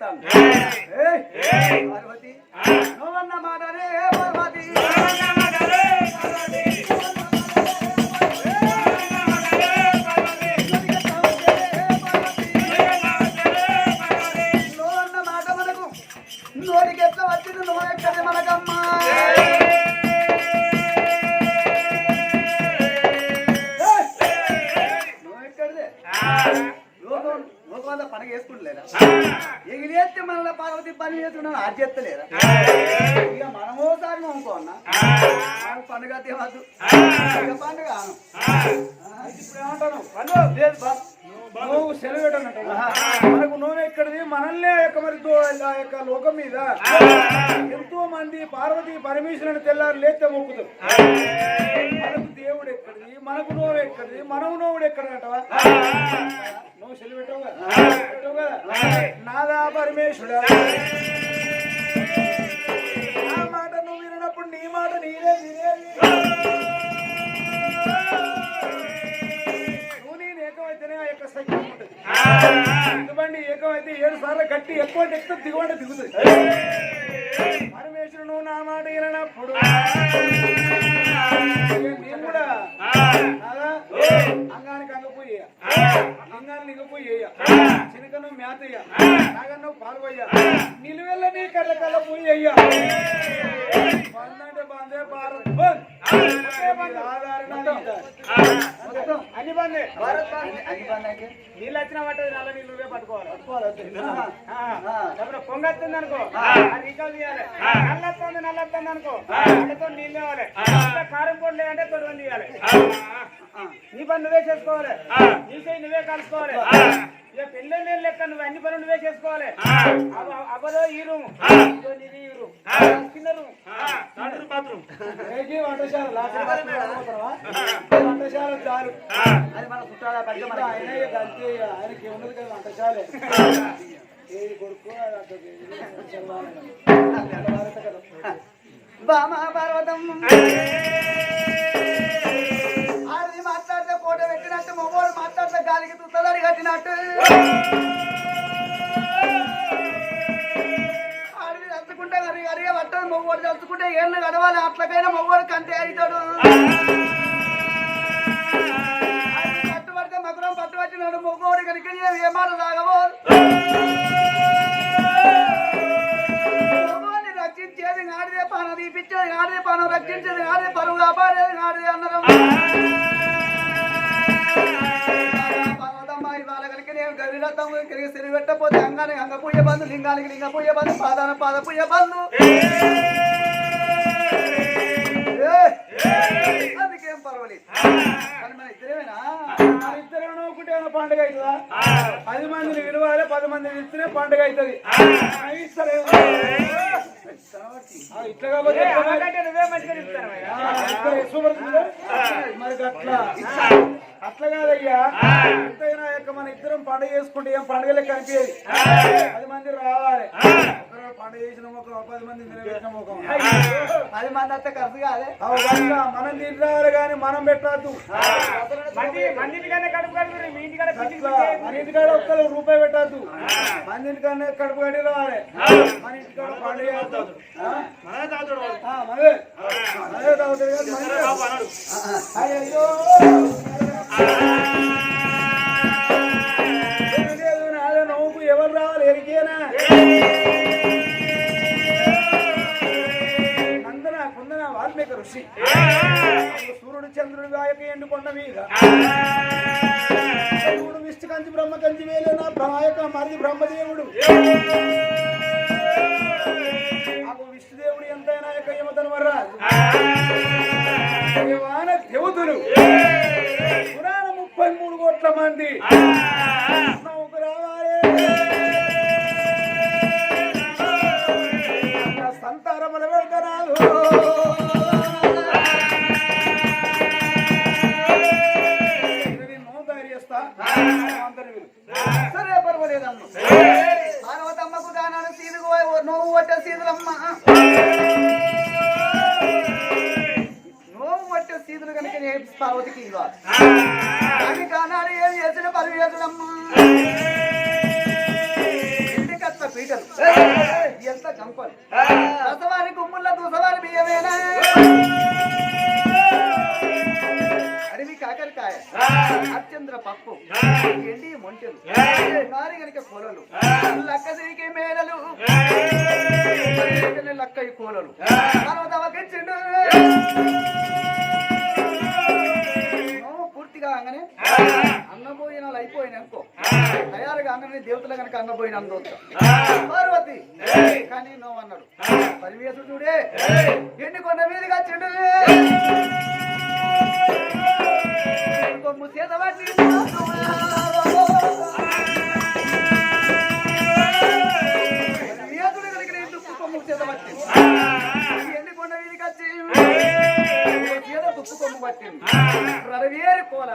పండుగలు మనకు దేవుడు ఎక్కడిది? మనకు నోవు ఎక్కడిది? మనము నోవుడు ఎక్కడంటవా? నువ్వు సెలవు పెట్టవు కదా కదా? నాదా పరమేశ్వరుడా? నా మాట నువ్వు వినప్పుడు నీ మాట నీదే వినేది నువ్వు నేను ఏకమైతేనే ఆ యొక్క సైక్యం ఉంటుంది. ఎందుకంటే ఏకమైతే ఏడు సార్లు కట్టి ఎక్కువ ఎక్కువ దిగువంటే దిగుతుంది. పరమేశ్వరుడు నువ్వు నా మాట వినప్పుడు నేను కూడా అంగానికి అంగపోయి అంగాన్ని నిగపోయి చినకను మేత నాగన్ను పాలు నిలువెల్ల నీ కళ్ళ కళ్ళ పోయి అయ్యా. బందంటే బందే భారత్. బంద్ అన్ని నీళ్ళు వచ్చిన పట్టదు నల్ల నీళ్ళు పట్టుకోవాలి. లేకపోతే పొంగొస్తుంది అనుకో రీకాల్ తీయాలి నల్లొస్తుంది నల్లొస్తుంది అనుకో నీళ్ళు ఇవ్వాలి కారం పొడి లేదంటే తొడవని తీయాలి నీ పని నువ్వే చేసుకోవాలి నీ చేయి నువ్వే కలుసుకోవాలి ఇక పెళ్ళి లెక్క నువ్వు అన్ని పనులు నువ్వే చేసుకోవాలి అవ- అవ్వదో ఈ రూమ్ ఈ రూమ్ చిన్న రూమ్ వంటశాల వంటశాల చాలు అది మన చుట్టాల పెద్ద ఇంకా మనకి ఆయన ఇక అంతే ఇక ఆయనకి ఉన్నది కదా వంటశాలే ఏది కొడుకు అది అక్కడికి చదవాలి. అలా భారత కదా. బామ పర్వతం ఆడది మాట్లాడితే కోట పెట్టినట్టు మగవాడు మాట్లాడితే గాలికి తుత్తదారి కట్టినట్టు లేకుంటే తలుచుకుంటే అరిగే పట్టదు మగవాడు తలుచుకుంటే ఏళ్ళు గడవాలి అట్లకైనా మగవాడు కంటే అవుతాడు. ఆడది పట్టుబడితే మగురం పట్టుబట్టినాడు మగవాడు కనుక ఏ మాట రాగబోదు భగవాన్ని రక్షించేది నాడిదే పానం తీపిచ్చేది నాడిదే పానం రక్షించేది నాడిదే పరువు కాపాడేది నాడిదే అన్నారు నేను గరిరథం కలిగి సిరి పెట్టపోతే అంగానికి అంగ పూయ బంధు లింగానికి లింగ పూయ బంధు పాదాన పాద పూయ బంధు అందుకేం పర్వాలేదు. కానీ మన ఇద్దరేనా మన ఇద్దరు నవ్వుకుంటే ఏమైనా పండుగ అవుతుందా? పది మందిని విలువాలి పది మందిని ఇస్తేనే పండుగ అవుతుంది. ఇట్లా కాబట్టి మరి అట్లా అట్లా కాదయ్యా. ఎంతైనా యొక్క మన ఇద్దరం పండుగ చేసుకుంటే ఏం పండుగ లెక్క అనిపించేది. పది మంది రావాలి. పండుగ చేసిన ముఖం పది మంది నిలబెట్టిన ముఖం. పది మంది అంతా ఖర్చు కాదే? అవు కనుక మనం రావాలి కానీ మనం పెట్టద్దు. మన ఇంటికాడ ఒక్కరు రూపాయి పెట్టద్దు. మన ఇంటికన్నా కడుపు కట్టి రావాలి. మన ఇంటికాడ. ఆ? ఆ, మనదే మనదే తాగుతాడు కానీ ఋషి. సూర్యుడు చంద్రుడు గాయక ఎండుకొండ మీద. శివుడు విష్ణు కంచి బ్రహ్మ కంచి వేలేన నాయక మరిది బ్రహ్మదేవుడు. నాకు విష్ణుదేవుడు ఎంతైనా యొక్క యమతను దేవాన దేవతలు. పురాణ ముప్పై మూడు కోట్ల మంది. అమ్మా. నోవు కనుక నేర్పిస్తా అవతికి అది కానాడు ఏం చేసిన పని చేతుడమ్మా ఇంటికత్త ఎంత కంపలు దసవారి గుమ్ముల దూసవారి బియ్యమేనా? అడవి కాకరకాయ అత్యంద్ర పప్పు ఎండి మొంటెలు నారి గనక పొలలు లక్కసీకి మేడలు తర్వాత అవకిచ్చిండు నోము పూర్తిగా కాగానే అన్నభోజనాలు అయిపోయినాయి అనుకో. తయారు కాగానే దేవతలు కనుక అన్నభోజనం అందొద్దు పార్వతి. కానీ నో అన్నాడు. పరివేశుడు చూడే. ఎండి కొండ మీదుగా చెడు కొమ్ము చేత దుక్కు కొమ్ము చేత కొండ మీదకి వచ్చి కొమ్ము పట్టింది. కోల.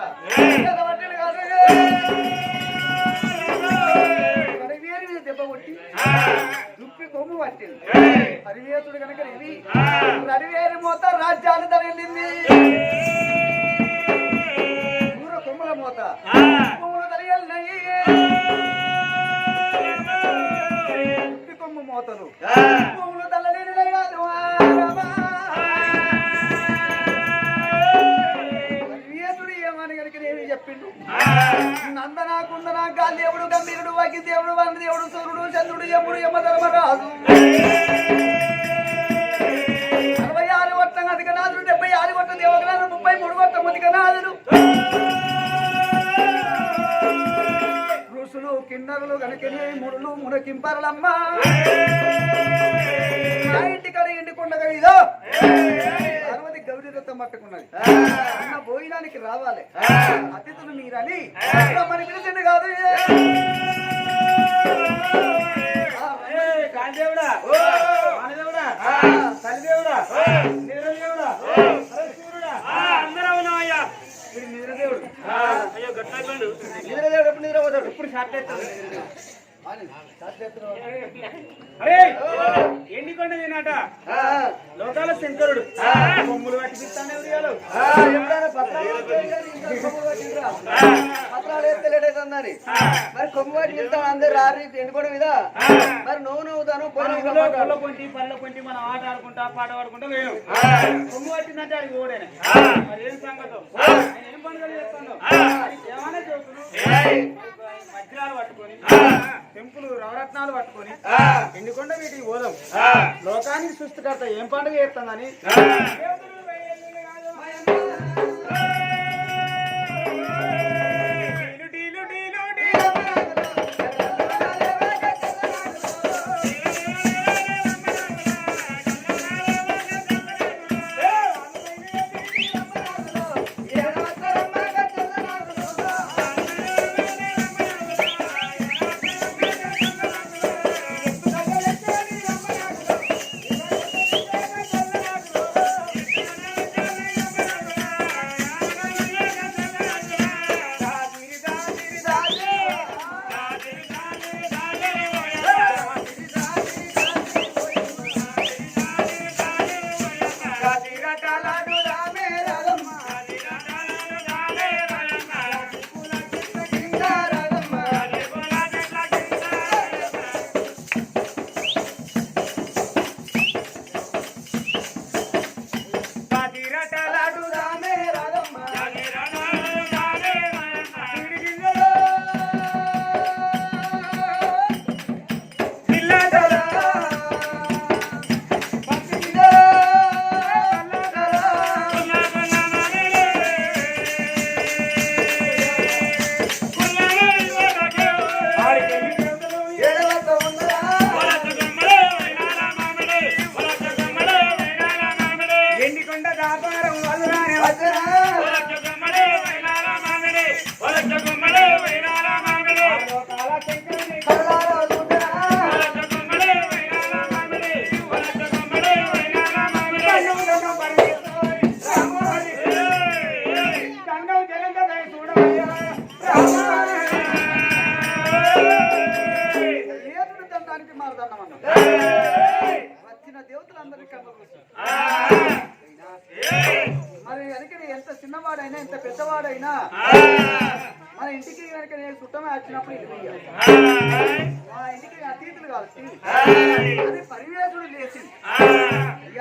పట్టింది కాదు రడవేరి మీద దెబ్బ కొట్టి దుప్పి కొమ్ము పట్టింది. పరివేశుడు కనుక ఇది రడివేరి తరలింది. నా ఇంటి కడ ఇంటి కొండగా ఇదో. పార్వతి గౌరీ రథం పట్టుకున్నది అన్న భోజనానికి రావాలి. అతిథులు మీరని రమ్మని పిలిచింది కాదు కాందేవుడా వానదేవుడా కలిదేవుడా నీరదేవుడా అయ్యో నిద్రదేవుడు ఎప్పుడు నిద్రపోతాడు ఇప్పుడు షార్ట్ శాస్త్రేత్తరు. అరే ఎండికొండ తినాట? లోకాల శంకరుడు. కొమ్ములు పట్టి పిస్తానే ఉదయాలు ఆ, ఎప్పుడైనా పత్రాలు వేస్తే కానీ ఇంకా కొమ్ము పట్టిండ్రా? పత్రాలు వేస్తే లేట్ అవుతుందని మరి కొమ్ము పట్టి వెళ్తాం అందరు రారి ఎండుకోవడం మీద మరి నువ్వు నవ్వుతాను పుల్ల కొంటి పళ్ళ కొంటి మనం ఆట ఆడుకుంటా పాట పాడుకుంటా వేయం కొమ్ము పట్టిందంటే అది ఓడేనే? మరి ఏం సంగతో? ఏమైనా చెబుతున్నావు వజ్రాలు పట్టుకొని తెంపులు నవరత్నాలు పట్టుకొని ఎండుకొండ వీటికి పోదాం. లోకానికి సుస్థికర్త ఏం పండుగ చేస్తానని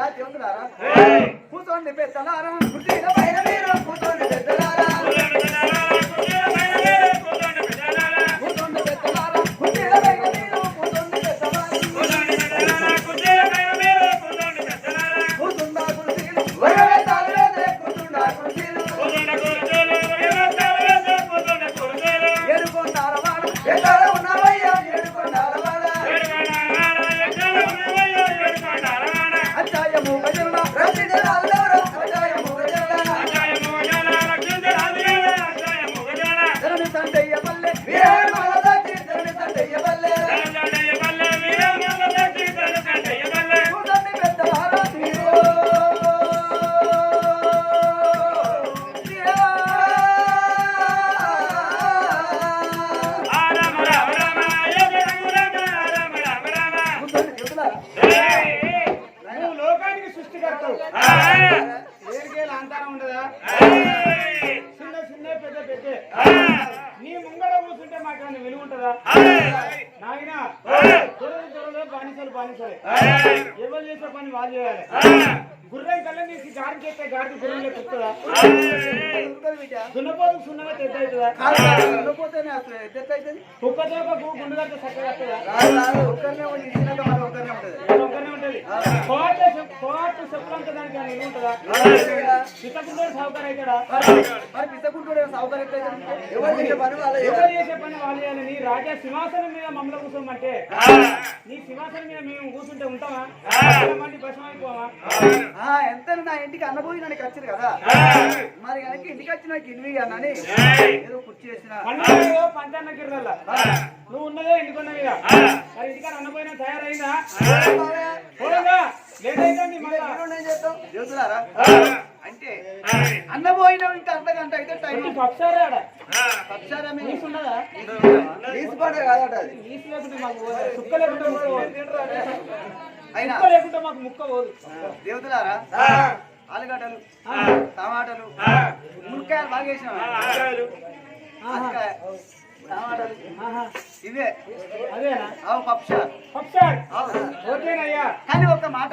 ఇక చెబుతున్నారా కూర్చోండి పెద్దలారా కుర్చీల పైన మీరు కూర్చోండి పెద్దలారా. దున్నపోతు సున్నగా తెద్ద అవుతుందా? అసలు అవుతుంది? గుండు చక్కగా కాదు, ఒక్కరినే ఉండి ఇచ్చినాక మరో ఒక్కరినే ఉంటది. ఉంటది. చెప్పులంత దానికి ఉంటుందా? అవుతాడా? ఎవరు చేసే పని వాళ్ళే ఎవరు చేయాలి. చేసే పని వాళ్ళు చేయాలి? నీ రాజా సింహాసనం మీద మమ్మల్ని కూర్చోమంటే నీ సింహాసనం మీద మేము కూర్చుంటే ఉంటామా? మంది ఎంత నా ఇంటికి అన్నపోయినానికి వచ్చింది కదా. మరి కనుక ఇంటికి వచ్చిన అన్నని ఏదో కుర్చీ చేసిన పండుగ పంచాన్న గిర్రల్లా నువ్వు ఉన్నదే ఇంటికున్న మీద మరి ఇంటికాడ అన్నపోయినా తయారైందా? అంటే అన్నపోయిన ఇంకా అర్ధ గంట అయితే టైం పక్షారే పక్షారా నీసు ఉన్నదా? తీసుకోండి కాదట అది. నీసు లేకుంటే మాకు. సుక్క. అయినా. లేకుంటే మాకు ముక్క పోదు. దేవతలారా ఆలుగడ్డలు టమాటాలు మునక్కాయలు బాగా? ఆనకాయ, టమాటాలు. ఇవే. అదేనా అవు ఓకేనయ్యా. కానీ ఒక్క మాట.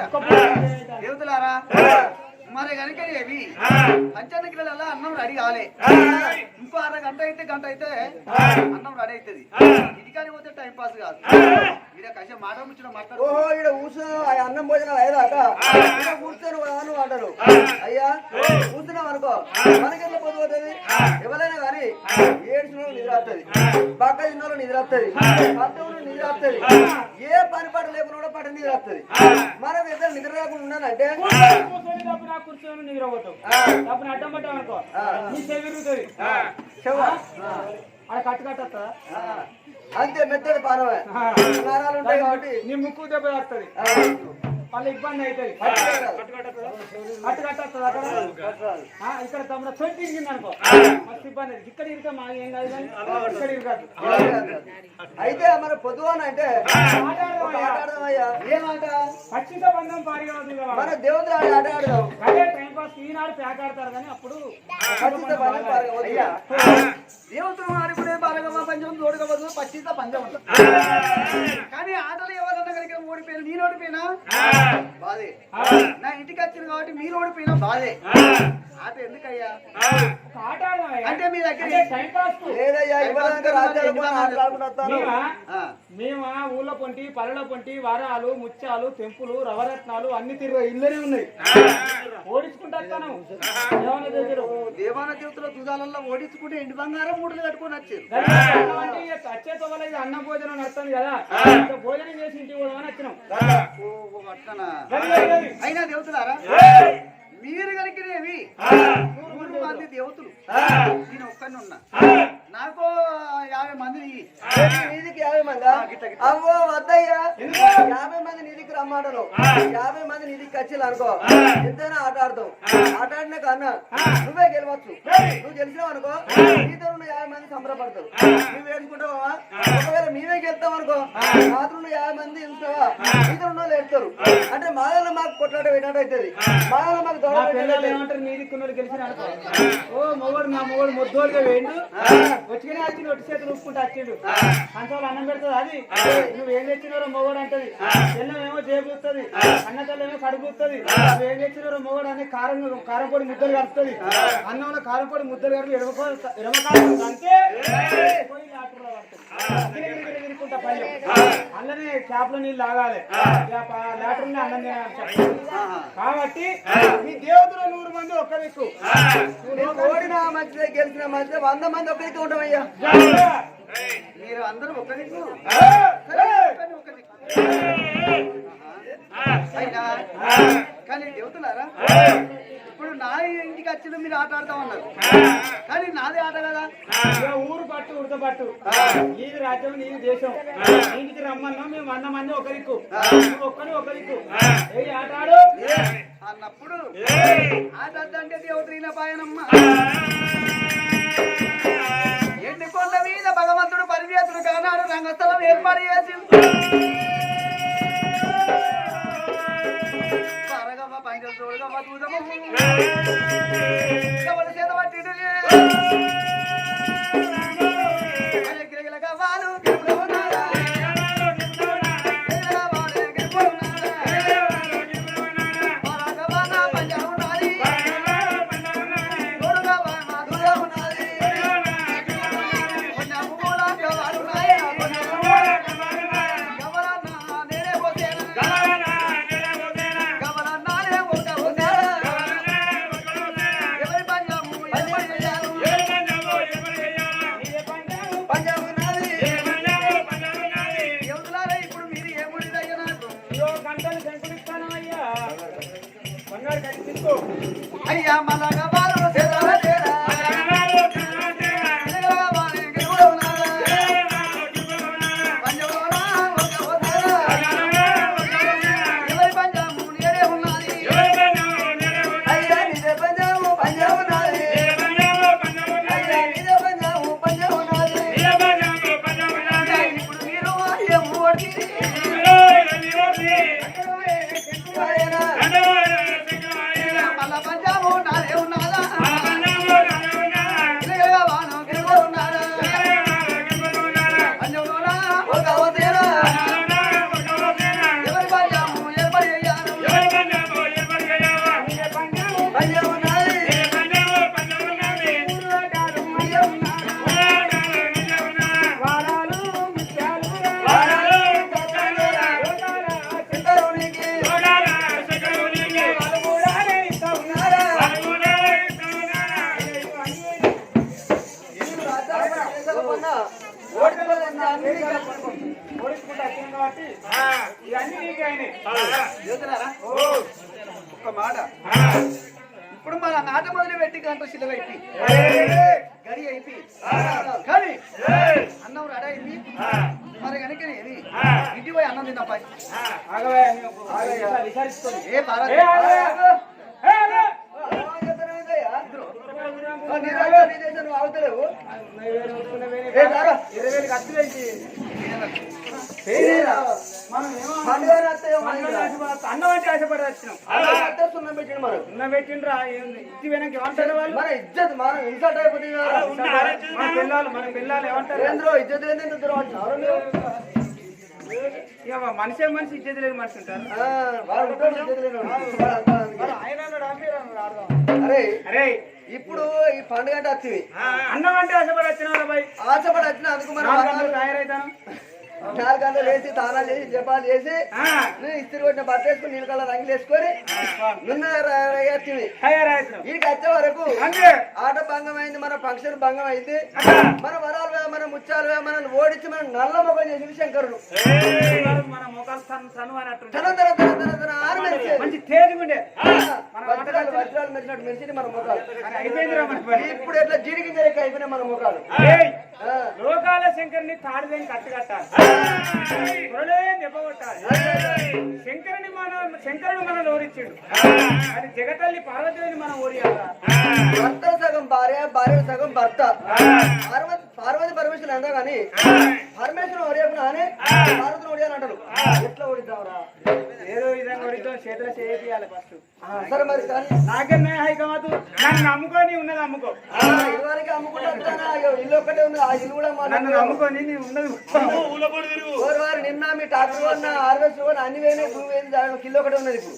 దేవతలారా మరి కనుక ఇవి పంచాన్న కిలోల అన్నం రెడీ కాలే. ఇంకో అర గంట అయితే గంట అయితే అన్నం రెడీ అవుతుంది. పోతే టైం పాస్ కాదు. ఇదే కష మాట ముచ్చిన మాట్లాడు. ఓహో ఇక్కడ కూర్చో ఆ అన్నం భోజనం అయ్యేదాక ఇక్కడ కూర్చొని వాడు అంటారు అయ్యా కూర్చున్నాం అనుకో. మనకెట్లా పొద్దుపోతుంది ఎవరైనా కానీ ఏడ్చిన నిద్ర వస్తుంది బక్క తిన్న నిద్ర వస్తుంది పట్టవులు నిద్ర వస్తుంది ఏ పని పాట లేకుండా కూడా పట్ట నిద్ర వస్తుంది మనం ఇద్దరు నిద్ర రాకుండా ఉన్నానంటే కూర్చొని తప్పుని అడ్డం పట్టావు అనుకో. చెవి కట్టు కట్టా అంతే మెత్తడి పానమే నరాలు ఉంటాయి కాబట్టి. నీ ముక్కు దెబ్బ వస్తుంది మళ్ళీ ఇబ్బంది అవుతుంది. కట్టు కట్టొస్తుంది అక్కడ? ఆ, ఇక్కడ తమ్ముడు చొంటి ఇరిగింది అనుకో. మస్తు ఇబ్బంది. ఇక్కడ ఇరిక మాకు ఏం కాదు ఇక్కడ ఇరగదు. అయితే మన పొద్దున అంటే ఏమాట ఖచ్చిత బంధం పారిగలదు మన దేవుడు ఆట ఆడదాం. అదే టైం పాస్ ఈనాడు ప్యాక్ ఆడతారు కానీ అప్పుడు ఖచ్చిత దేవతలు ఆడుకునే బాలగమ్మ పంచం తోడుకోవద్దు పచ్చిత పంచం ఉంటుంది. కానీ ఆటలు ఎవరన్నా కనుక ఓడిపోయినా నేను ఓడిపోయినా? బాధే. నా ఇంటికి వచ్చింది కాబట్టి మీరు ఓడిపోయినా బాధే. ఆట ఎందుకయ్యా. అంటే మీ దగ్గర మేమా? ఆ, మేమా? ఊళ్ళో పొంటి పల్లెల పొంటి వరాలు ముత్యాలు తెంపులు రవరత్నాలు అన్ని తిరుగు ఇల్లనే ఉన్నాయి. ఓడించుకుంటా వస్తాను. ఏమన్నా దగ్గర దేవాన దేవతల దుదాలలో ఓడించుకుంటే ఎండి బంగారం మూటలు కట్టుకొని వచ్చారు. వచ్చే అన్న భోజనం నడుస్తుంది కదా. భోజనం చేసి ఇంటికి పోదామని వచ్చినాం. అయినా దేవతలారా? మీరు కనుకనేవి మూడు మంది దేవతలు. నేను ఒక్కడిని ఉన్నా నాకు యాభై మంది. నీదికి యాభై మంది? అవ్వో వద్దయ్యా. యాభై మంది నీదికి రమ్మాటను యాభై మంది నీదికి ఖర్చులు అనుకో. ఎంతైనా ఆట ఆడతావు ఆట ఆడినా కన్నా నువ్వే గెలవచ్చు. నువ్వు గెలిచినావు అనుకో. నీతో యాభై మంది సంబరపడతావు నువ్వు ఏడుకుంటావా ఒకవేళ మేమే గెలుస్తాం అనుకో ఉన్న యాభై మంది నీతో ఉన్న వాళ్ళు ఏడుతారు అంటే మాదలో మాకు కొట్లాట పెట్టినట్టు అవుతుంది. మాదలో మాకు మా ఏమంటారు? నీ దిక్కున్నోడు గెలిచిన ఓ మొగోడు నా మొగోడు ముద్దోడుగా వేయండు. వచ్చిగానే వచ్చి ఒట్టి చేతులు ఊపుకుంటా వచ్చిండు. అంతలో అన్నం పెడుతుంది అది? నువ్వు ఏం తెచ్చినారో మొగోడు అంటది. ఏమో చేకూస్తుంది అన్న ఏమో కడుగుతుంది నువ్వు ఏం తెచ్చినారో మొగోడు అని కారం కారం పొడి ముద్దలు కలుపుతుంది. అన్నంలో కారం పొడి ముద్దలు కలిపి ఎడమకాలం అంతే అల్లనే క్యాప్లో నీళ్ళు తాగాలి లాటర్ అన్నం తినాలి. కాబట్టి మీ దేవతలు నూరు మంది ఒక్క దిక్కు ఓడిన మంచిదే గెలిచిన మంచిదే వంద మంది ఒకరికి ఉంటామయ్యా మీరు అందరూ ఒక దిక్కు కానీ ఒక దిక్కు అయినా కానీ చెబుతున్నారా ఇప్పుడు నా ఇంటికి వచ్చిన మీరు ఆట ఆడతా ఉన్నారు. కానీ నాది ఆట కదా? ఊరు పట్టు ఉడత పట్టు. నీది రాజ్యం నీది దేశం. ఇంటికి రమ్మన్నా మేము వంద మంది ఒక దిక్కు నువ్వు ఒక్కని ఒక దిక్కు ఏ ఆట ఆడు. అన్నప్పుడు ఆట అంటే దేవతైన పాయనమ్మ ఎండి కొండ మీద భగవంతుడు పరివేతుడు కానాడు రంగస్థలం ఏర్పాటు చేసి పరగమ్మ పంచలు చేత పట్టిడు Messiah. ఓడించుకుంటా వచ్చింది కాబట్టి ఇవన్నీ నీకే అయినాయి? ఒక్క మాట. ఇప్పుడు మన నాట మొదలు పెట్టి గంట శిల పెట్టి గడి అయిపి కానీ అన్నం రెడీ అయింది మరి కనుక ఇది ఇంటికి పోయి అన్నం తిన్నా పై. ఆగవే ఆగవే. విచారిస్తుంది ఏ ఆగవే. అవుతలేవు ఇరవై వేలు ఖర్చు అన్నం అంటే ఆశపడి వచ్చినాం సున్నం పెట్టిండు మనం ఉన్న పెట్టిండ్రా ఏంది? ఇచ్చి ఏమంటారు వాళ్ళు మన ఇజ్జత్ మనం ఇన్సల్ట్ అయిపోతుంది మన పిల్లలు మన పిల్లలు ఏమంటారు ఇజ్జత్ ఇక మనిషి మనిషి ఇచ్చేది లేదు మనిషి ఉంటారు అరే అరే ఇప్పుడు ఈ పండుగ అంటే వచ్చింది అన్నం అంటే ఆశపడి వచ్చిన బాయ్. ఆశపడి వచ్చిన అందుకు మనం నాలుగు గంటలు తయారైతాను. నాలుగు గంటలు వేసి తానాలు చేసి జపాలు చేసి ఇస్త్రీ కొట్టిన బట్ట వేసుకుని నీళ్ళ కల్లా రంగులు వేసుకొని తయారైతున్నాం వీడికి వచ్చే వరకు అంతే. ఆట భంగం అయింది మన ఫంక్షన్ భంగం అయింది. మన వరాలు మన ముత్యాలు మనల్ని ఓడించి మనం నల్ల మొగం చేసింది శంకరుడు. మన. తన తన తన తన తన ఆరు మంచి మంచి తేజ్ ఉండే. మన వజ్రాలు వజ్రాలు మెరిచినట్టు మెరిచింది మన ముఖాలు. ఇప్పుడు ఎట్లా జీడికి జరగ అయిపోయినాయి మన ముఖాలు. లోకాల శంకరుని తాడిదేని కట్టు కట్టాలి మురళే దెబ్బ కొట్టాలి. శంకరుని మన శంకరుడు మనం ఓరించాడు అది జగతల్లి పార్వతీని మనం ఓరియాలా? భర్త సగం భార్య భార్య సగం భర్త. పార్వతి పార్వతి పరమేశ్వరులు అందా కానీ పరమేశ్వరం ఒడియకున్నా అని పార్వతిని ఒడియాలి అంటారు. ఎట్లా ఓడిద్దాంరా ఏదో విధంగా ఓడితో చేతులు చేయాలి ఫస్ట్ సరే మరి కానీ నాకన్నా నన్ను నమ్ముకొని ఉన్నది అమ్ముకో ఇదివరకు అమ్ముకుంటా ఇల్లు ఒక్కటే ఉంది ఆ ఇల్లు కూడా నన్ను నమ్ముకొని ఉన్నది వారు నిన్న మీ హార్వెస్ట్ కొన్న అన్ని వేనే భూమి కిలో ఒకటే ఉన్నది ఇప్పుడు.